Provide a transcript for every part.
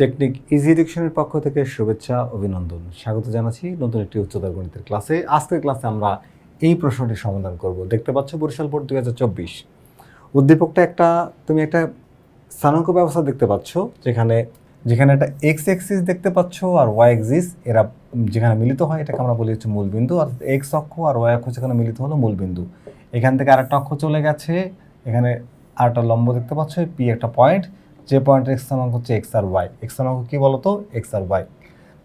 Technique easy এডুকেশনের পক্ষ থেকে শুভেচ্ছা, অভিনন্দন। স্বাগত জানাচ্ছি নতুন একটি উচ্চতর গণিতের ক্লাসে। আজকের ক্লাসে আমরা এই প্রশ্নটি সমাধান করব। দেখতে পাচ্ছ বরিশাল বোর্ড দুই হাজার চব্বিশ। উদ্দীপকটা একটা, তুমি একটা স্থানাঙ্ক ব্যবস্থা দেখতে পাচ্ছ, যেখানে যেখানে একটা এক্স এক্সিস দেখতে পাচ্ছ আর ওয়াই এক্সিস এরা যেখানে মিলিত হয়, এটাকে আমরা বলি হচ্ছে মূলবিন্দু আর এক্স অক্ষ আর ওয়াই অক্ষ যেখানে মিলিত হলো মূলবিন্দু। এখান থেকে আরেকটা অক্ষ চলে গেছে, এখানে আরেকটা লম্ব দেখতে পাচ্ছ পি একটা পয়েন্ট যে পয়েন্টের এক্স স্থানাঙ্ক হচ্ছে এক্স আর ওয়াই এক্স স্থানাঙ্ক কী বলো তো এক্স আর ওয়াই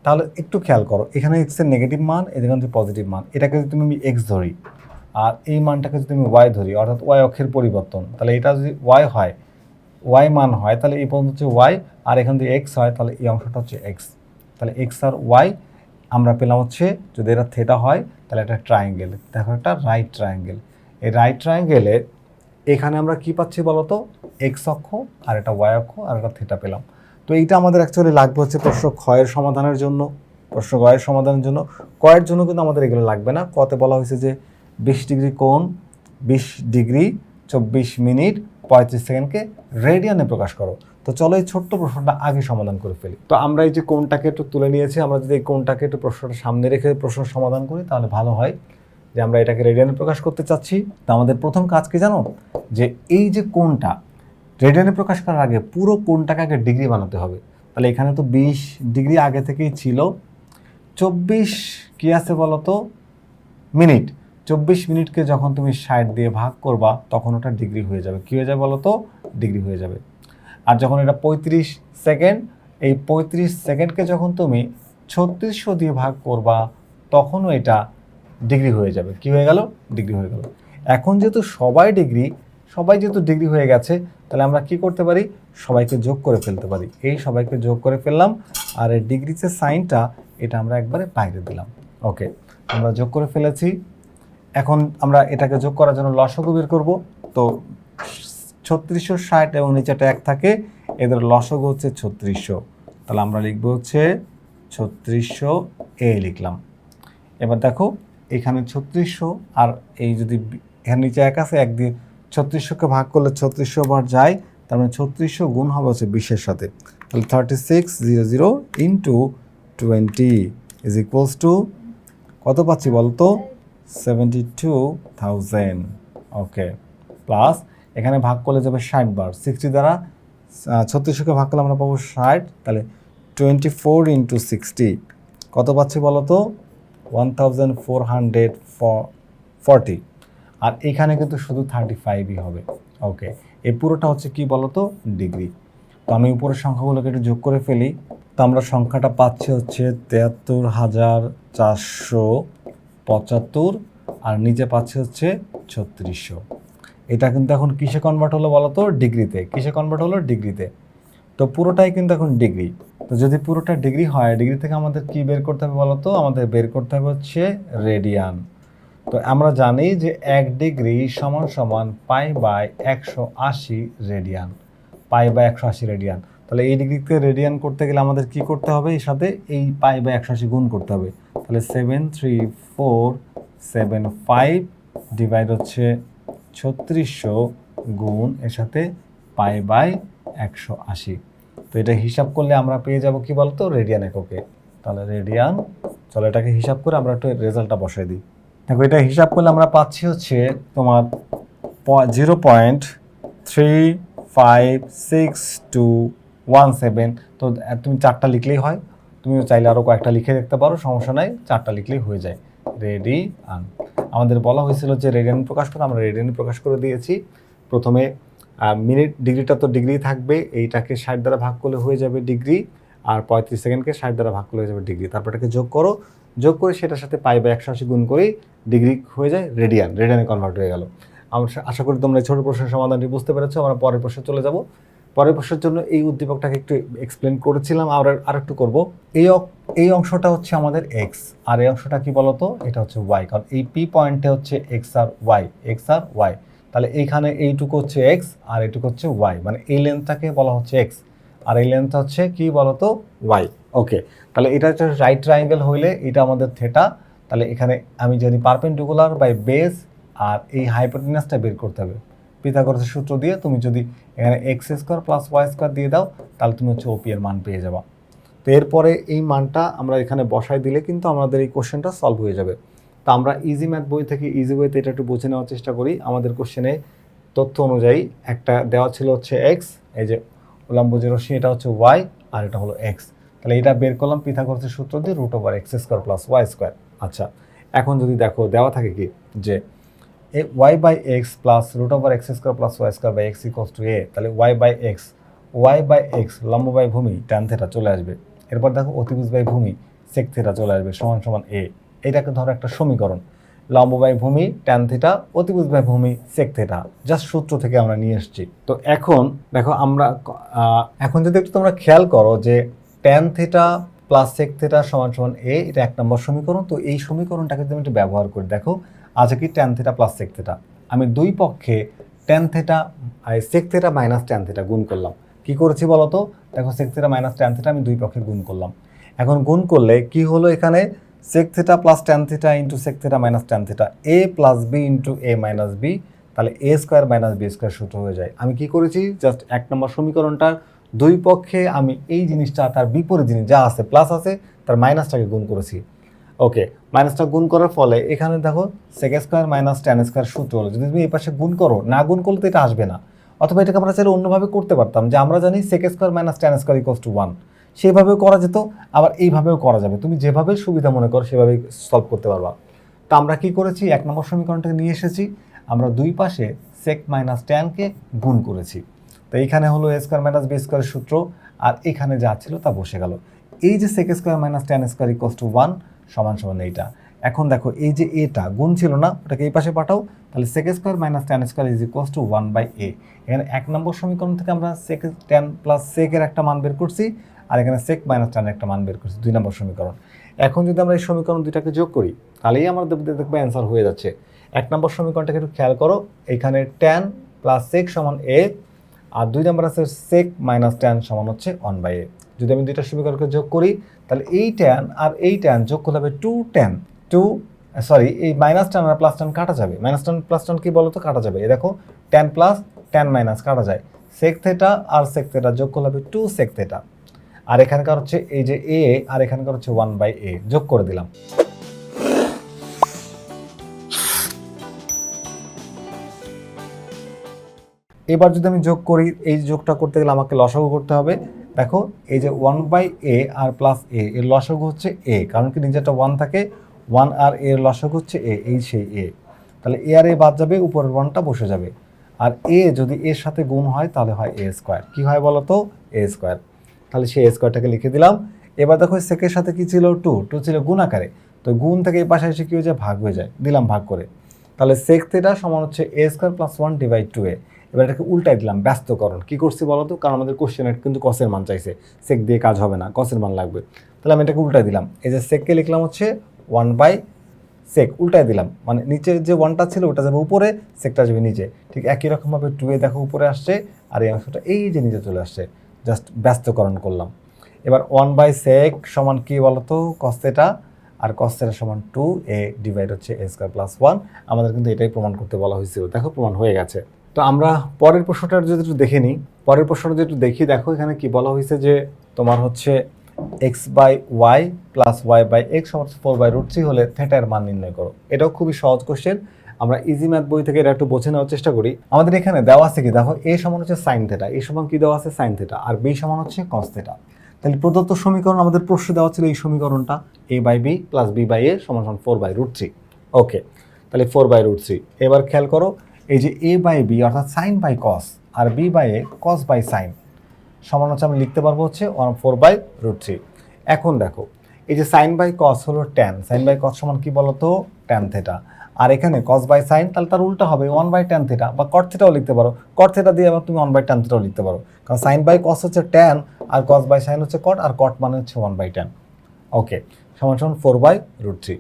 তাহলে একটু খেয়াল করো, এখানে এক্সের নেগেটিভ মান এখানে হচ্ছে পজিটিভ মান। এটাকে যদি তুমি এক্স ধরি, আর এই মানটাকে যদি আমি ওয়াই ধরি, অর্থাৎ ওয়াই অক্ষের পরিবর্তন, তাহলে এটা যদি ওয়াই হয় ওয়াই মান হয়, তাহলে এই পর্যন্ত হচ্ছে ওয়াই আর এখান থেকে এক্স হয়, তাহলে এই অংশটা হচ্ছে এক্স তাহলে এক্স আর ওয়াই আমরা পেলাম হচ্ছে, যদি এটা থেটা হয়, তাহলে একটা ট্রায়াঙ্গেল দেখো একটা রাইট ট্রায়াঙ্গেল এই রাইট ট্রায়াঙ্গেলে এখানে আমরা কি পাচ্ছি বলতো? এক্স অক্ষ আর একটা ওয়াই অক্ষ আর একটা থেটা পেলাম। তো এইটা আমাদের অ্যাকচুয়ালি লাগবে হচ্ছে প্রশ্ন ক্ষয়ের সমাধানের জন্য। প্রশ্ন গয়ের সমাধানের জন্য। কয়ের জন্য কিন্তু আমাদের এগুলো লাগবে না। কতে বলা হয়েছে যে বিশ ডিগ্রি কোণ, বিশ ডিগ্রি চব্বিশ মিনিট পঁয়ত্রিশ সেকেন্ডকে রেডিয়ানে প্রকাশ করো। তো চলো এই ছোট্ট প্রশ্নটা আগে সমাধান করে ফেলি। তো আমরা এই যে কোনটাকে একটু তুলে নিয়েছি, আমরা যদি এই কোনটাকে একটু প্রশ্নটা সামনে রেখে প্রশ্ন সমাধান করি, তাহলে ভালো হয় যে আমরা এটাকে রেডিয়ানে প্রকাশ করতে চাচ্ছি। তো আমাদের প্রথম কাজ কি জানো? যে এই যে কোণটা, রেডিয়ানে প্রকাশ করার আগে পুরো কোণটাকে আগে ডিগ্রি বানাতে হবে। তাহলে এখানে তো বিশ ডিগ্রি আগে থেকেই ছিল। চব্বিশ কী আছে বলো তো মিনিট। চব্বিশ মিনিটকে যখন তুমি ষাট দিয়ে ভাগ করবা, তখন ওটা ডিগ্রি হয়ে যাবে। কী হয়ে যাবে বলো তো ডিগ্রি হয়ে যাবে। আর যখন এটা পঁয়ত্রিশ সেকেন্ড, এই পঁয়ত্রিশ সেকেন্ডকে যখন তুমি ছত্রিশশো দিয়ে ভাগ করবা, তখনও এটা ডিগ্রি হয়ে যাবে। কি হয়ে গেল? ডিগ্রি হয়ে গেল। এখন যেহেতু সবাই ডিগ্রি সবাই যেহেতু ডিগ্রি হয়ে গেছে, তাহলে আমরা কি করতে পারি? সবাইকে যোগ করে ফেলতে পারি। এই সবাইকে যোগ করে ফেললাম, আর এই ডিগ্রি যে সাইনটা এটা আমরা একবারে বাইরে দিলাম। ওকে আমরা যোগ করে ফেলেছি। এখন আমরা এটাকে যোগ করার জন্য লসগু বের করব। তো ছত্রিশশো ষাট এবং নিচেটা এক থাকে, এদের লসগু হচ্ছে ছত্রিশশো। তাহলে আমরা লিখব হচ্ছে ছত্রিশশো এ লিখলাম। এবার দেখো, এখানে ছত্রিশশো আর এই যদি এখানে নিচে এক আছে, এক দিয়ে ছত্রিশশোকে ভাগ করলে ছত্রিশশো বার যায়, তার মানে ছত্রিশশো গুণ হবে হচ্ছে বিশের সাথে। তাহলে thirty six zero zero into twenty is equals to কত পাচ্ছি বলতো? Seventy two thousand okay plus এখানে ভাগ করলে যাবে ষাট বার। সিক্সটি দ্বারা ছত্রিশশোকে ভাগ করলে আমরা পাবো ষাট, তাহলে টোয়েন্টি ফোর ইন্টু সিক্সটি কত পাচ্ছি বলো তো one thousand four hundred forty আর এখানে কিন্তু শুধু থার্টি ফাইভই হবে। ওকে এই পুরোটা হচ্ছে কি বলো তো ডিগ্রি তো আমি উপরের সংখ্যাগুলোকে একটু যোগ করে ফেলি। তো আমরা সংখ্যাটা পাচ্ছি হচ্ছে তেহাত্তর হাজার চারশো পঁচাত্তর আর নিচে পাচ্ছি হচ্ছে ছত্রিশশো। এটা কিন্তু এখন কিসে কনভার্ট হলো বলো তো ডিগ্রিতে কিসে কনভার্ট হলো? ডিগ্রিতে তো পুরোটাই কিন্তু এখন ডিগ্রি তো যদি পুরোটা ডিগ্রি হয় ডিগ্রি থেকে আমাদের কি বের করতে হবে বলো তো আমাদের বের করতে হবে হচ্ছে রেডিয়ান তো আমরা জানি যে এক ডিগ্রি সমান সমান পাই বাই একশো আশি রেডিয়ান, পাই বাই একশো আশি রেডিয়ান। তাহলে এই ডিগ্রিতে রেডিয়ান করতে গেলে আমাদের কি করতে হবে? এর সাথে এই পাই বাই একশো আশি গুণ করতে হবে। তাহলে seven three four seven five divide হচ্ছে ছত্রিশশো গুণ এর সাথে পাই বাই একশো আশি। তো এটা হিসাব করলে আমরা পেয়ে যাব কি বলতো? রেডিয়ান এককে। তাহলে রেডিয়ান, চলো এটাকে হিসাব করে আমরা একটু রেজাল্টটা বসাই দিই। দেখো, এটা হিসাব করলে আমরা পাচ্ছি হচ্ছে তোমার zero point three five six two one seven তো তুমি চারটা লিখলেই হয়। তুমি চাইলে আরও কয়েকটা লিখে দেখতে পারো, সমস্যা নাই, চারটা লিখলেই হয়ে যায়। রেডি আন আমাদের বলা হয়েছিল যে রেডিয়ান প্রকাশ করে, আমরা রেডিয়ান প্রকাশ করে দিয়েছি। প্রথমে মিনিট ডিগ্রিটা তো ডিগ্রি থাকবে, এইটাকে ষাট দ্বারা ভাগ করলে হয়ে যাবে ডিগ্রি আর পঁয়ত্রিশ সেকেন্ডকে ষাট দ্বারা ভাগ করলে হয়ে যাবে ডিগ্রি তারপর এটাকে যোগ করো যোগ করে সেটার সাথে পাই বা একশো আশি গুণ করেই ডিগ্রি হয়ে যায় রেডিয়ান, রেডিয়ানে কনভার্ট হয়ে গেল। আমরা আশা করি তোমরা ছোটো প্রশ্নের সমাধানটি বুঝতে পেরেছ, আমরা পরের প্রশ্নে চলে যাব। পরের প্রশ্নের জন্য এই উদ্দীপকটাকে একটু এক্সপ্লেন করেছিলাম আর আর একটু করব। এই এই অংশটা হচ্ছে আমাদের এক্স আর এই অংশটা কি বলতো? এটা হচ্ছে ওয়াই কারণ এই পি পয়েন্টে হচ্ছে এক্স আর ওয়াই এক্স আর ওয়াই তাহলে এইখানে এইটুকু হচ্ছে এক্স আর এইটুকু হচ্ছে ওয়াই মানে এই লেন্থটাকে বলা হচ্ছে এক্স আর এই লেন্থ হচ্ছে কি বলতো? ওয়াই ওকে তাহলে এটা হচ্ছে রাইট ট্রায়াঙ্গেল হইলে এটা আমাদের থেটা তাহলে এখানে আমি যদি পারপেন্ডিকুলার বাই বেস আর এই হাইপোটেনাসটা বের করতে হবে। পিথাগোরাসের সূত্র দিয়ে তুমি যদি এখানে x square plus y square দিয়ে দাও, তাহলে তুমি হচ্ছে ওপি এর মান পেয়ে যাবা। তো এরপরে এই মানটা আমরা এখানে বসায় দিলে কিন্তু আমাদের এই কোশ্চেনটা সলভ হয়ে যাবে। তো আমরা ইজি ম্যাথ বই থেকে ইজি ওয়েতে এটা একটু বুঝে নেওয়ার চেষ্টা করি। আমাদের কোশ্চেনে তথ্য অনুযায়ী একটা দেওয়া ছিল হচ্ছে এক্স এই যে উলাম্ব যে রশ্মি, এটা হচ্ছে ওয়াই আর এটা হলো এক্স তাহলে এটা বের করলাম পিথাগোরাসের সূত্র দিয়ে root over x square plus y square আচ্ছা এখন যদি দেখো, দেওয়া থাকে কি? যে a y by x plus root over x square plus y square by x equals to a তাহলে y by x y by x লম্ব বাই ভূমি ট্যান থেটা চলে আসবে। এরপর দেখো অতিভুজ বাই ভূমি সেক থেটা চলে আসবে, সমান সমান এ এটাকে ধরো একটা সমীকরণ। লম্ব বাই ভূমি ট্যান থেটা অতিভুজ বাই ভূমি সেক থেটা জাস্ট সূত্র থেকে আমরা নিয়ে এসেছি। তো এখন, দেখো আমরা এখন যদি একটু তোমরা খেয়াল করো যে tan theta plus sec theta সমান সমান এ এটা এক নম্বর সমীকরণ, তো এই সমীকরণটাকে যদি আমি একটু ব্যবহার করি, দেখো, আছে কি tan theta plus sec theta আমি দুই পক্ষে tan theta sec theta minus tan theta গুণ করলাম। কি করেছি বলো তো দেখো sec theta minus tan theta আমি দুই পক্ষে গুণ করলাম। এখন গুণ করলে কি হলো এখানে? Sec theta plus tan theta into sec theta minus tan theta a plus b into a minus b তাহলে a square minus b square সূত্র হয়ে যায়। আমি কি করেছি? জাস্ট এক নম্বর সমীকরণটার দুই পক্ষে আমি এই জিনিসটা, তার বিপরীত জিনিস যা আছে প্লাস আছে, তার মাইনাসটাকে গুণ করেছি। ওকে মাইনাসটা গুণ করার ফলে এখানে দেখো sec square minus tan square সূত্র হলো। যদি তুমি এই পাশে গুণ করো, না গুণ করলে তো এটা আসবে না। অথবা এটাকে আমরা চাইলে অন্যভাবে করতে পারতাম। যে আমরা জানি sec square minus tan square equals to one সেভাবেও করা যেত, আবার এইভাবেও করা যাবে। তুমি যেভাবে সুবিধা মনে করো, সেভাবেই সলভ করতে পারবা। তো আমরা কি করেছি? এক নম্বর সমীকরণটাকে নিয়ে এসেছি। আমরা দুই পাশে সেক মাইনাস ট্যানকে গুণ করেছি। তো এইখানে হলো এ স্কোয়ার মাইনাস বি স্কোয়ারের সূত্র, আর এখানে যা ছিল তা বসে গেল। এই যে sec square minus tan square equals to one সমান সমান এইটা। এখন দেখো, এই যে এটা গুণ ছিল না, ওটাকে এই পাশে পাঠাও, তাহলে sec square minus tan square is equals to one by a এখানে এক নম্বর সমীকরণ থেকে আমরা সেক ট্যান প্লাস সেকের একটা মান বের করছি। আর এখানে সেক মাইনাস ট্যানের একটা মান বের করছি, দুই নম্বর সমীকরণ। এখন যদি আমরা এই সমীকরণ দুইটাকে যোগ করি, তাহলেই আমরা দেখবে অ্যান্সার হয়ে যাচ্ছে। এক নম্বর সমীকরণটাকে একটু খেয়াল করো, এখানে ট্যান প্লাস সেক সমান এ আর দুই নম্বর আছে সেক মাইনাস ট্যান সমান হচ্ছে ওয়ান বাই এ যদি আমি দুইটা সমীকরণকে যোগ করি, তাহলে এই ট্যান আর এই ট্যান যোগ করলে হবে টু ট্যান টু সরি এই মাইনাস ট্যান আর প্লাস ট্যান কাটা যাবে। মাইনাস ট্যান প্লাস ট্যান কি বলো তো কাটা যাবে। এ দেখো ট্যান প্লাস ট্যান মাইনাস কাটা যায়। সেক থেটা আর সেক থেটা যোগ করলে হবে টু সেক থেটা আর এখানকার হচ্ছে এই যে এ আর এখানকার হচ্ছে ওয়ান বাই এ যোগ করে দিলাম। এবার যদি আমি যোগ করি, এই যোগটা করতে গেলে আমাকে লসাগু করতে হবে। দেখো, এই যে ওয়ান বাই এ আর প্লাস এ এর লসাগু হচ্ছে এ কারণ কি নিচেটা ওয়ান থাকে ওয়ান আর এর লসাগু হচ্ছে এ এই সেই এ তাহলে এ আর এ বাদ যাবে, উপরের ওয়ানটা বসে যাবে। আর এ যদি এর সাথে গুণ হয়, তাহলে হয় এ স্কোয়ার কী হয় বলো তো এ স্কোয়ার তাহলে সেই স্কোয়ারটাকে লিখে দিলাম। এবার দেখো সেকের সাথে কি ছিল? টু টু ছিল গুণ আকারে। তো গুণ থেকে এই পাশে এসে কী হয়ে যায়? ভাগ হয়ে যায়। দিলাম ভাগ করে। তাহলে সেক থেটা সমান হচ্ছে a square plus one divide two a এবার এটাকে উল্টাই দিলাম, ব্যস্তকরণ। কী করছি বলো তো কারণ আমাদের কোশ্চেনে কিন্তু কসের মান চাইছে। সেক দিয়ে কাজ হবে না কসের মান লাগবে। তাহলে আমি এটাকে উল্টাই দিলাম। এই যে সেককে লিখলাম হচ্ছে ওয়ান বাই সেক উল্টাই দিলাম। মানে নিচের যে ওয়ানটা ছিল, ওটা যাবে উপরে সেকটা যাবে নিচে। ঠিক একই রকমভাবে টু এ দেখো উপরে আসছে, আর এই অংশটা এই যে নিচে চলে আসছে। জাস্ট ব্যস্তকরণ করলাম। এবার ওয়ান বাই সেক সমান কি বলতো? কস্তেটা আর কস্তেটা সমান টু এ ডিভাইড হচ্ছে এ স্কোয়ার প্লাস ওয়ান আমাদের কিন্তু এটাই প্রমাণ করতে বলা হয়েছিল। দেখো, প্রমাণ হয়ে গেছে। তো আমরা পরের প্রশ্নটা যদি একটু দেখে নিই, পরের প্রশ্নটা একটু দেখি, দেখো এখানে কি বলা হয়েছে যে তোমার হচ্ছে x by y plus y by x সমান ফোর বাই রুট থ্রি হলে থেটার মান নির্ণয় করো। এটাও খুবই সহজ কোশ্চেন আমরা ইজি ম্যাথ বই থেকে এটা একটু বোঝে নেওয়ার চেষ্টা করি। আমাদের এখানে দেওয়া আছে কি? দেখো এ সমান হচ্ছে সাইন থেটা এ সমান কি দেওয়া আছে? সাইন থেটা আর বি সমান হচ্ছে কস থেটা তাহলে প্রদত্ত সমীকরণ আমাদের প্রশ্ন দেওয়া ছিল এই সমীকরণটা। A by b plus b by a সমান সমান four by root three okay তাহলে ফোর বাই রুট থ্রি এবার খেয়াল করো, এই যে এ বাই বি অর্থাৎ sine by cos R b by a cos by sine সমান হচ্ছে আমি লিখতে পারব হচ্ছে one four by root three এখন দেখো, এই যে সাইন বাই কস হলো ট্যান সাইন বাই কস সমান কি বলতো? ট্যান থেটা আর এখানে কস বাই সাইন তাহলে তার উল্টা হবে ওয়ান বাই ট্যান থেটা বা কট থেটাও লিখতে পারো। কট থেটা দিয়ে আবার তুমি ওয়ান বাই ট্যান থেটাও লিখতে পারো। কারণ সাইন বাই কস হচ্ছে ট্যান আর কস বাই সাইন হচ্ছে কট আর কট মানে হচ্ছে ওয়ান বাই ট্যান ওকে সমান সমান ফোর বাই রুট থ্রি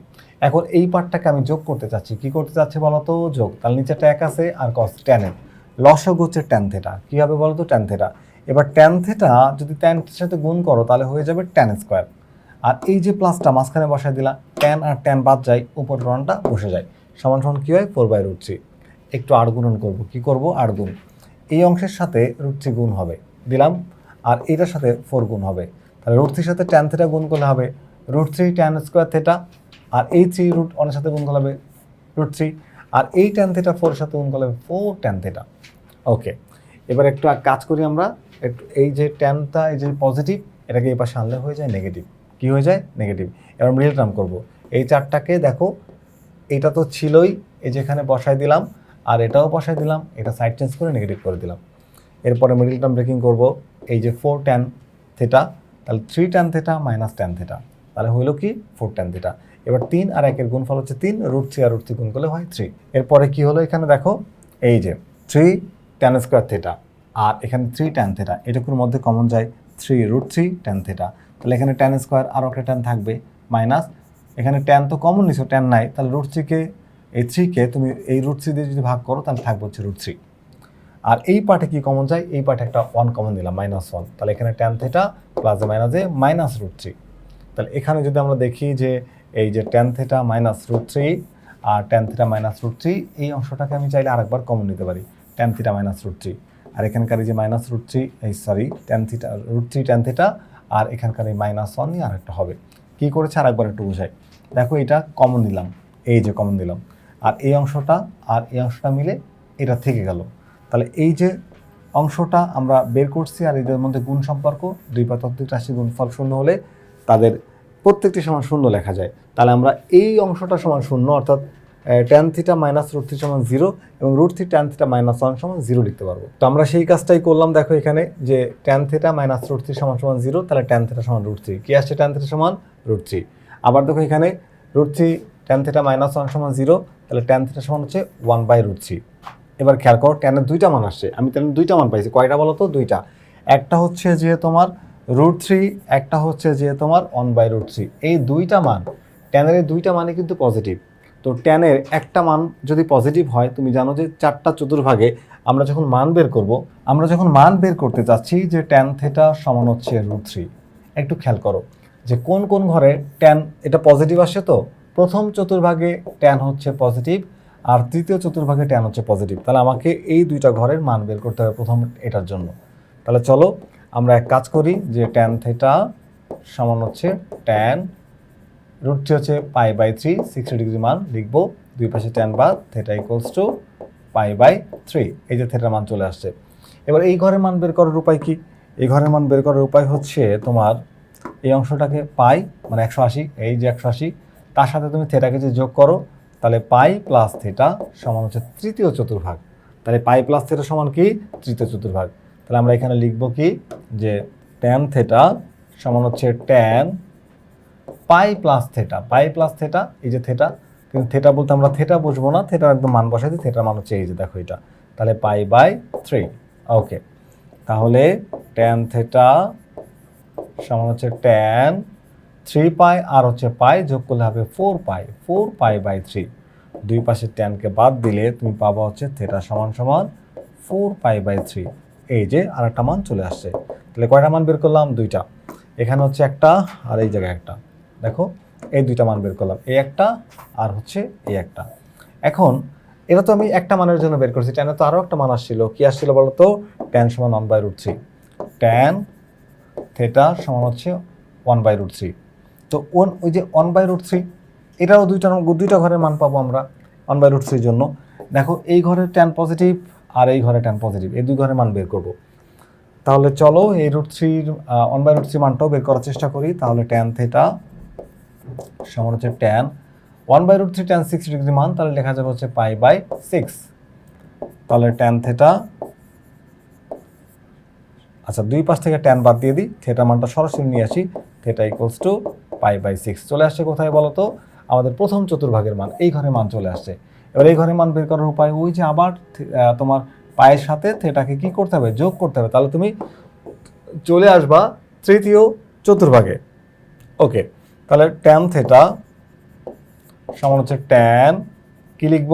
এখন এই পার্টটাকে আমি যোগ করতে চাচ্ছি। কি করতে চাচ্ছি বলো তো? যোগ। তাহলে নিচে ট্যাক আছে আর কস ট্যানের লসক হচ্ছে ট্যান থেটা কী হবে বলো তো? ট্যান থেটা এবার ট্যান থেটা যদি ট্যান সাথে গুণ করো, তাহলে হয়ে যাবে ট্যান স্কোয়ার আর এই যে প্লাসটা মাঝখানে বসায় দিলা ট্যান আর ট্যান বাদ যায় উপর রনটা বসে যায়। সমান সমান কী হয়? ফোর বাই রুট থ্রি একটু আট গুণন করব। কী করব? আট গুণ। এই অংশের সাথে রুট থ্রি গুণ হবে। দিলাম। আর এটার সাথে ফোর গুণ হবে। তাহলে রুট থ্রির সাথে ট্যান থেটা গুণ করলে হবে root three tan square theta আর এই থ্রি রুট অনের সাথে গুণ করলে হবে রুট থ্রি আর এই ট্যান থেটা ফোরের সাথে গুণ করলে হবে ফোর ট্যান থেটা ওকে এবার একটু আর কাজ করি আমরা। একটু এই যে ট্যানটা এই যে পজিটিভ এটাকে এই পাশে আনলে হয়ে যায় নেগেটিভ কি হয়ে যায়? নেগেটিভ এবার মিডল টার্ম করব। এই চারটাকে দেখো এটা তো ছিলই এই যেখানে বসাই দিলাম, আর এটাও বসাই দিলাম, এটা সাইড চেঞ্জ করে নেগেটিভ করে দিলাম। এরপরে মিডল টার্ম ব্রেকিং করব, এই যে ফোর ট্যান থেটা তাহলে three tan theta minus tan theta তাহলে হইল কি? ফোর ট্যান থেটা এবার তিন আর একের গুণফল হচ্ছে তিন রুট থ্রি আর রুট থ্রি গুণ করলে হয় থ্রি এরপরে কি হলো এখানে দেখো? এই যে থ্রি ট্যান স্কোয়ার থেটা আর এখানে থ্রি ট্যান থেটা এটুকুর মধ্যে কমন যায় three root three tan theta তাহলে এখানে ট্যান স্কোয়ার আরও একটা ট্যান থাকবে মাইনাস এখানে ট্যান তো কমন নিছো ট্যান নাই, তাহলে রুট থ্রিকে এই থ্রিকে তুমি এই রুট থ্রি দিয়ে যদি ভাগ করো, তাহলে থাকবে হচ্ছে রুট থ্রি আর এই পার্টে কি কমন যায়? এই পার্টে একটা ওয়ান কমন দিলাম মাইনাস ওয়ান তাহলে এখানে ট্যান থেটা প্লাস মাইনাসে মাইনাস রুট থ্রি তাহলে এখানে যদি আমরা দেখি যে এই যে tan theta minus root three আর tan theta minus root three এই অংশটাকে আমি চাইলে আরেকবার কমন নিতে পারি tan theta minus root three আর এখানকার এই যে মাইনাস রুট থ্রি এই sorry tan theta root three tan theta আর এখানকার এই মাইনাস ওয়ান নিয়ে আরেকটা হবে। কী করেছে? আরেকবার একটু বোঝাই। দেখো এটা কমন নিলাম, এই যে কমন দিলাম আর এই অংশটা, আর এই অংশটা মিলে এটা থেকে গেল। তাহলে এই যে অংশটা আমরা বের করছি আর এদের মধ্যে গুণ সম্পর্ক, দুই পাতাত্ত্বিক রাশি গুণফল শূন্য হলে তাদের প্রত্যেকটি সমান শূন্য লেখা যায়। তাহলে আমরা এই অংশটা সমান শূন্য, অর্থাৎ tan theta minus root three সমান জিরো এবং root three tan theta minus one সমান জিরো লিখতে পারব। তো আমরা সেই কাজটাই করলাম, দেখো এখানে যে tan theta minus root three সমান সমান জিরো তাহলে ট্যান থিটা সমান রুট থ্রি কী আসছে ট্যান থিটা সমান রুট থ্রি আবার দেখো এখানে root three tan theta minus one সমান জিরো তাহলে ট্যান থিটা সমান হচ্ছে ওয়ান বাই রুট থ্রি এবার খেয়াল করো ট্যানের দুইটা মান আসছে। আমি ট্যানের দুইটা মান পাইছি, কয়টা বলো তো? দুইটা। একটা হচ্ছে যে তোমার রুট থ্রি একটা হচ্ছে যে তোমার ওয়ান বাই রুট থ্রি এই দুইটা মান ট্যানের এই দুইটা মানে কিন্তু পজিটিভ তো ট্যানের একটা মান যদি পজিটিভ হয়, তুমি জানো যে চারটা চতুর্ভাগে আমরা যখন মান বের করব, আমরা যখন মান বের করতে চাচ্ছি যে ট্যান থেটা সমান হচ্ছে রুট থ্রি একটু খেয়াল করো। যে কোন কোন ঘরে ট্যান এটা পজিটিভ আসে তো? প্রথম চতুর্ভাগে ট্যান হচ্ছে পজিটিভ আর তৃতীয় চতুর্ভাগে ট্যান হচ্ছে পজিটিভ তাহলে আমাকে এই দুইটা ঘরের মান বের করতে হবে প্রথম এটার জন্য। তাহলে চলো আমরা এক কাজ করি যে ট্যান থেটা সমান হচ্ছে ট্যান রুটটি হচ্ছে pi by three sixty degree মান লিখব। দুই পাশে ট্যান বাদ theta equals to pi by three এই যে থেটার মান চলে আসছে। এবার এই ঘরের মান বের করার উপায় কি? এই ঘরের মান বের করার উপায় হচ্ছে তোমার এই অংশটাকে পাই মানে একশো আশি, এই যে একশো আশি, তার সাথে তুমি থেটাকে যে যোগ করো, তাহলে পাই প্লাস থেটা সমান হচ্ছে তৃতীয় চতুর্ভাগ। তাহলে পাই প্লাস থেটা সমান কি? তৃতীয় চতুর্ভাগ। তাহলে আমরা এখানে লিখব কি? যে ট্যান থেটা সমান হচ্ছে tan pi plus theta pi plus theta এই যে থেটা কিন্তু থেটা বলতে আমরা থেটা বুঝব না থেটার একদম মান বসাই দিই থেটার মান হচ্ছে এই যে দেখো এটা। তাহলে পাই বাই থ্রি ওকে তাহলে ট্যান থেটা সমান হচ্ছে ট্যান থ্রি পাই আর হচ্ছে পাই যোগ করলে হবে four pi four pi by three দুই পাশে ট্যানকে বাদ দিলে তুমি পাবা হচ্ছে থেটা সমান সমান ফোর পাই বাই থ্রি এই যে আর একটা মান চলে আসছে। তাহলে কয়টা মান বের করলাম? দুইটা। এখানে হচ্ছে একটা আর এই জায়গায় একটা। দেখো, এই দুইটা মান বের করলাম। এই একটা আর হচ্ছে এই একটা। এখন, এটা তো আমি একটা মানের জন্য বের করছি। ট্যানে তো আরও একটা মান আসছিল। কি আসছিল বলো তো ট্যান সমান one by root three tan theta সমান হচ্ছে ওয়ান বাই রুট থ্রি তো ওন ওই যে ওয়ান বাই রুট থ্রি এটাও দুইটা দুইটা ঘরের মান পাবো আমরা ওয়ান বাই রুট থ্রির জন্য। দেখো, এই ঘরের ট্যান পজিটিভ আর এই ঘরে ট্যান পজিটিভ এই দুই ঘরের মান বের করব। তাহলে চলো এই রুট থ্রির ওয়ান বাই রুট থ্রি মানটাও বের করার চেষ্টা করি। তাহলে ট্যান থেটা সমান হচ্ছে tan one by root three tan six degree মান, তাহলে লেখা যাবে হচ্ছে পাই বাই সিক্স তাহলে ট্যান থেটা আচ্ছা দুই পাশ থেকে ট্যান বাদ দিয়ে দিই থেটা মানটা সরাসরি নিয়ে আসি theta equals to pi by six চলে আসছে কোথায় বলো তো আমাদের প্রথম চতুর্ভাগের মান, এই ঘরে মান চলে আসছে। এবার এই ঘরে মান বের করার উপায়, ওই যে আবার তোমার পায়ের সাথে থেটাকে কি করতে হবে? যোগ করতে হবে। তাহলে তুমি চলে আসবা তৃতীয় চতুর্ভাগে। ওকে, তাহলে ট্যান থেটা সমান হচ্ছে ট্যান কি লিখব?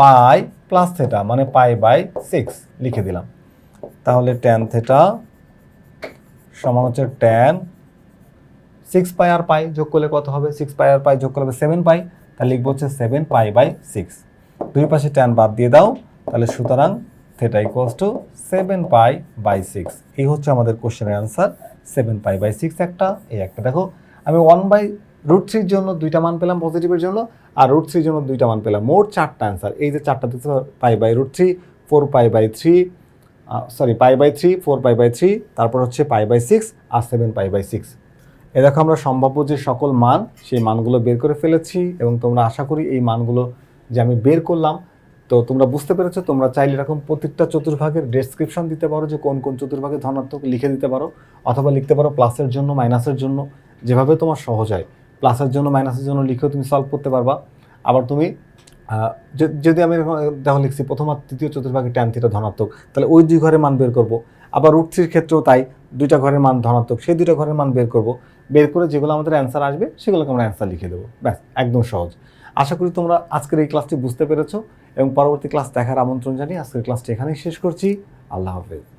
পাই প্লাস থেটা মানে পাই বাই সিক্স লিখে দিলাম। তাহলে ট্যান থেটা সমান হচ্ছে ট্যান সিক্স পাই আর পাই যোগ করলে কত হবে? সিক্স পাই আর পাই যোগ করলে সেভেন পাই তাহলে লিখব হচ্ছে সেভেন পাই বাই সিক্স দুই পাশে ট্যান বাদ দিয়ে দাও, তাহলে সুতরাং theta equals to seven pi by six এই হচ্ছে আমাদের কোশ্চেনের answer seven pi by six একটা, এই একটা দেখো। আমি ওয়ান বাই রুট থ্রির জন্য দুইটা মান পেলাম পজিটিভের জন্য, আর রুট থ্রির জন্য দুইটা মান পেলাম। মোট চারটা অ্যান্সার এই যে চারটা দিতে pi by root three four pi by three sorry pi by three four pi by three তারপর হচ্ছে পাই বাই সিক্স আর সেভেন পাই বাই সিক্স এ দেখো আমরা সম্ভাব্য যে সকল মান, সেই মানগুলো বের করে ফেলেছি এবং তোমরা আশা করি এই মানগুলো যে আমি বের করলাম, তো তোমরা বুঝতে পেরেছ, তোমরা চাইলে এরকম প্রত্যেকটা চতুর্ভাগের ডেসক্রিপশন দিতে পারো যে কোন কোন চতুর্ভাগে ধনাত্মক লিখে দিতে পারো, অথবা লিখতে পারো প্লাসের জন্য মাইনাসের জন্য, যেভাবে তোমার সহজ হয়। প্লাসের জন্য মাইনাসের জন্য লিখেও তুমি সলভ করতে পারবা। আবার তুমি যদি আমি দেখো লিখছি, প্রথম আর তৃতীয় চতুর্ভাগে ট্যান থিটা ধনাত্মক, তাহলে ওই দুই ঘরের মান বের করব। আবার রুট থ্রির ক্ষেত্রেও তাই, দুইটা ঘরের মান ধনাত্মক, সেই দুইটা ঘরের মান বের করব। বের করে যেগুলো আমাদের অ্যান্সার আসবে, সেগুলোকে আমরা অ্যান্সার লিখে দেবো। ব্যাস, একদম সহজ। আশা করি তোমরা আজকের এই ক্লাসটি বুঝতে পেরেছ এবং পরবর্তী ক্লাস দেখার আমন্ত্রণ জানিয়ে আজকের ক্লাসটি এখানেই শেষ করছি। আল্লাহ হাফেজ।